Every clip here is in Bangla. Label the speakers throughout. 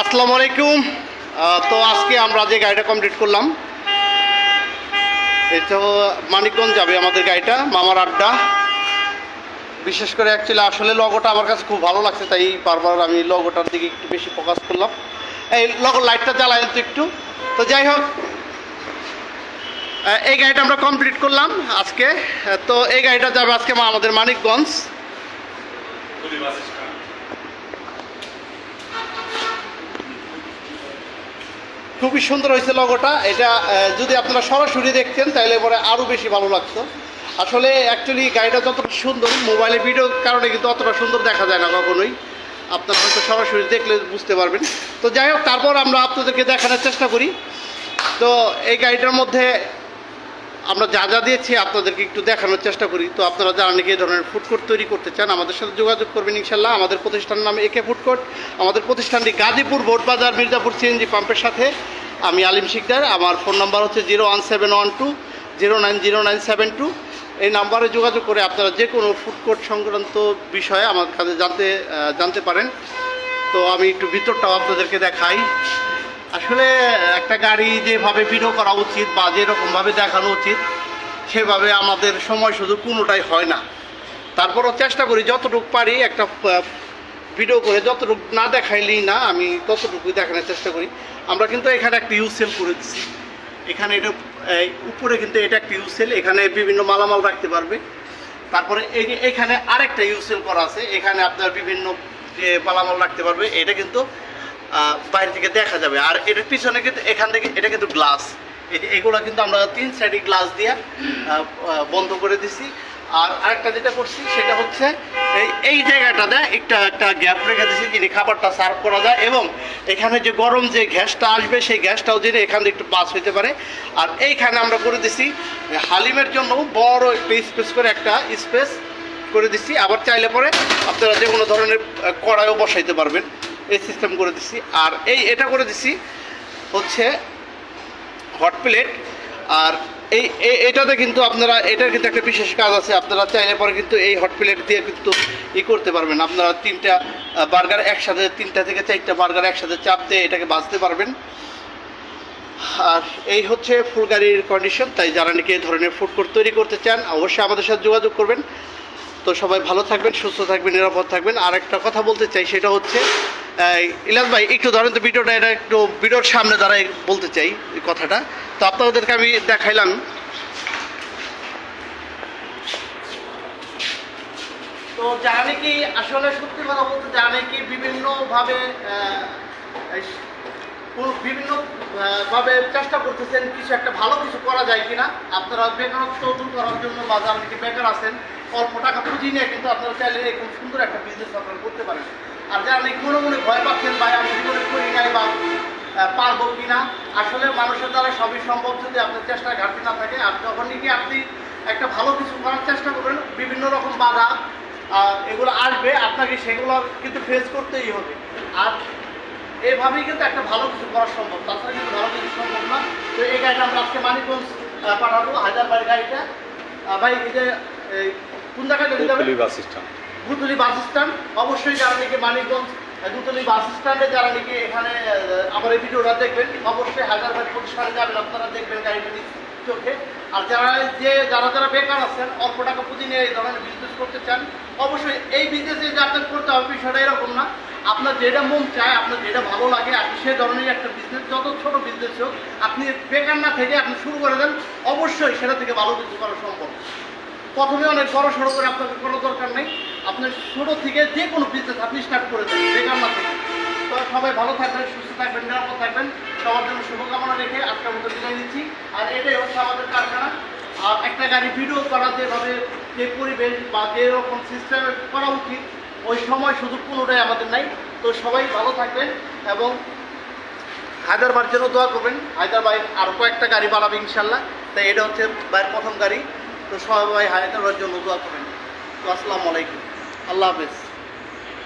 Speaker 1: আসসালামু আলাইকুম। তো আজকে আমরা যে গাড়িটা কমপ্লিট করলাম তো মানিকগঞ্জ যাবে আমাদের গাড়িটা, মামার আড্ডা। বিশেষ করে অ্যাকচুয়ালি আসলে লগোটা আমার কাছে খুব ভালো লাগছে, তাই বারবার আমি লগোটার দিকে একটু বেশি ফোকাস করলাম। এই লগো লাইটটা জ্বালাই তো একটু। তো যাই হোক এই গাড়িটা আমরা কমপ্লিট করলাম আজকে। তো এই গাড়িটা যাবে আজকে আমাদের মানিকগঞ্জ। খুবই সুন্দর হয়েছে লগোটা এটা যদি আপনারা সরাসরি দেখতেন তাহলে পরে আরও বেশি ভালো লাগতো। আসলে অ্যাকচুয়ালি গাড়িটা যতটা সুন্দর মোবাইলে ভিডিওর কারণে কিন্তু অতটা সুন্দর দেখা যায় না কখনোই। আপনারা হয়তো সরাসরি দেখলে বুঝতে পারবেন। তো যাই হোক, তারপর আমরা আপনাদেরকে দেখানোর চেষ্টা করি। তো এই গাড়িটার মধ্যে আমরা যা যা দিয়েছি আপনাদেরকে একটু দেখানোর চেষ্টা করি। তো আপনারা যারা নাকি এই ধরনের ফুড কোর্ট তৈরি করতে চান, আমাদের সাথে যোগাযোগ করবেন ইনশাল্লাহ আমাদের প্রতিষ্ঠানের নাম একে ফুড কোর্ট আমাদের প্রতিষ্ঠানটি গাজীপুর বোট বাজার, মির্জাপুর সিএনজি পাম্পের সাথে। আমি আলিম শিকদার, আমার ফোন নাম্বার হচ্ছে zero one seven one two zero nine zero nine seven two এই নাম্বারে যোগাযোগ করে আপনারা যে কোনো ফুড কোর্ট সংক্রান্ত বিষয়ে আমার কাছে জানতে জানতে পারেন। তো আমি একটু ভিতরটাও আপনাদেরকে দেখাই। আসলে একটা গাড়ি যেভাবে ভিডিও করা উচিত বা যেরকমভাবে দেখানো উচিত, সেভাবে আমাদের সময় শুধু কোনোটাই হয় না। তারপরও চেষ্টা করি যতটুকু পারি একটা ভিডিও করে যতটুকু না দেখাইলেই না, আমি ততটুকুই দেখানোর চেষ্টা করি। আমরা কিন্তু এখানে একটা ইউসেল করে দিচ্ছি এখানে এটা উপরে কিন্তু এটা একটা ইউসেল এখানে বিভিন্ন মালামাল রাখতে পারবে। তারপরে এই এখানে আরেকটা ইউসেল করা আছে, এখানে আপনার বিভিন্ন মালামাল রাখতে পারবে। এটা কিন্তু বাইরে থেকে দেখা যাবে। আর এটার পিছনে কিন্তু এখান থেকে এটা কিন্তু গ্লাস এগুলো কিন্তু আমরা তিন সাইডে গ্লাস দিয়ে বন্ধ করে দিছি। আর আরেকটা যেটা করছি, সেটা হচ্ছে এই এই জায়গাটাতে একটা একটা গ্যাপ রেখে দিছি যিনি খাবারটা সার্ভ করা যায় এবং এখানে যে গরম যে গ্যাসটা আসবে, সেই গ্যাসটাও যেন এখান থেকে একটু পাস হইতে পারে। আর এইখানে আমরা করে দিছি, হালিমের জন্য বড় একটা স্পেস করে একটা স্পেস করে দিচ্ছি আবার চাইলে পরে আপনারা যে কোনো ধরনের কড়াইও বসাইতে পারবেন। এই সিস্টেম করে দিচ্ছি আর এই এটা করে দিচ্ছি হচ্ছে হট প্লেট আর এই এটাতে কিন্তু আপনারা, এটার কিন্তু একটা বিশেষ কাজ আছে। আপনারা চাইলে পরে কিন্তু এই হট প্লেট দিয়ে কিন্তু ই করতে পারবেন। আপনারা তিনটা বার্গার একসাথে, তিনটা থেকে চারটা বার্গার একসাথে চাপ দিয়ে এটাকে বাঁচতে পারবেন। আর এই হচ্ছে ফুল গাড়ির কন্ডিশন তাই যারা নাকি এই ধরনের ফুড কোর্ট তৈরি করতে চান, অবশ্যই আমাদের সাথে যোগাযোগ করবেন। তো সবাই ভালো থাকবেন, সুস্থ থাকবেন, নিরাপদ থাকবেন। আর একটা কথা বলতে চাই, সেটা হচ্ছে ইলাস ভাই, একটু ধরেন তো ভিডিওটা, এটা একটু ভিডিওর সামনে দাঁড়াই বলতে চাই এই কথাটা। তো আপনাদেরকে আমি দেখাইলাম। তো যারা নাকি আসলে সত্যি কথা বলতে যারা নাকি বিভিন্নভাবে বিভিন্ন ভাবে চেষ্টা করতেছেন কিছু একটা ভালো কিছু করা যায় কিনা। আপনারা বেকারত্ব দূর করার জন্য বা যারা বেকার আছেন, অল্প টাকা পুঁজি নিয়ে কিন্তু আপনারা চাইলে এরকম সুন্দর একটা বিজনেস আপনারা করতে পারেন। আর যারা নাকি মনে মনে ভয় পাচ্ছেন ভাই, আমি জীবনে করি নাই বা পারব কিনা, আসলে মানুষের দ্বারা সবই সম্ভব যদি আপনার চেষ্টায় ঘাটতি না থাকে। আর যখন নাকি আপনি একটা ভালো কিছু করার চেষ্টা করবেন, বিভিন্ন রকম বাধা এগুলো আসবে, আপনাকে সেগুলো কিন্তু ফেস করতেই হবে। আর এভাবেই কিন্তু একটা ভালো কিছু করা সম্ভব, তাছাড়া কিন্তু ভালো কিছু সম্ভব না। তো এই গাড়িটা আমরা আজকে মানিকগঞ্জ পাঠাবো হায়দ্রাবাদ গাড়িটা। ভাই, এই যে কোন জায়গায়
Speaker 2: বাস স্ট্যান্ড।
Speaker 1: দুতলি bus stand. অবশ্যই যারা নাকি মানিকগঞ্জ দুতলি বাস স্ট্যান্ডে যারা নাকি এখানে আমার এই ভিডিওটা দেখবেন, অবশ্যই হায়দ্রাবাদ প্রতিষ্ঠানে যাবেন, আপনারা দেখবেন গাড়িটা চোখে। আর যারা যে, যারা যারা বেকার আছেন, অল্প টাকা পুঁজি নিয়ে এই ধরনের বিজনেস করতে চান, অবশ্যই এই বিজনেসে যে আপনার করতে হবে বিষয়টা এরকম না। আপনার যেটা মন চায়, আপনার যেটা ভালো লাগে, আপনি সে ধরনের একটা বিজনেস যত ছোট বিজনেস হোক, আপনি বেকার না থেকে আপনি শুরু করে দেন, অবশ্যই সেটা থেকে ভালো কিছু করা সম্ভব। প্রথমে অনেক বড় সড়ো করে আপনাকে কোনো দরকার নেই। আপনি ছোটো থেকে যে কোনো বিজনেস আপনি স্টার্ট করে দেন বেকার না থেকে। তো সবাই ভালো থাকবেন, সুস্থ থাকবেন, নিরাপদ থাকবেন। সবার জন্য শুভকামনা রেখে আজকের মতো বিদায় নিচ্ছি। আর এটাই হচ্ছে আমাদের কারখানা। আর একটা গাড়ি ভিডিও করা যেভাবে যে পরিবেশ বা যেরকম সিস্টেমে করা উচিত, ওই সময় সুযোগ কোনোটাই আমাদের নাই। তো সবাই ভালো থাকবেন এবং হায়দ্রাবাদ জন্য দোয়া করবেন। হায়দ্রাবাদ আরও কয়েকটা গাড়ি বানাবে ইনশাল্লাহ। তাই এটা হচ্ছে ভাইয়ের প্রথম গাড়ি। তো সবাই হায়দ্রাবাদের জন্য দোয়া করবেন। তো আসসালামু আলাইকুম। আল্লাহ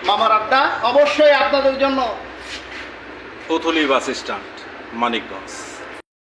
Speaker 1: মামার আড্ডা অবশ্যই আপনাদের জন্য।
Speaker 2: Putli bus stand Manikganj.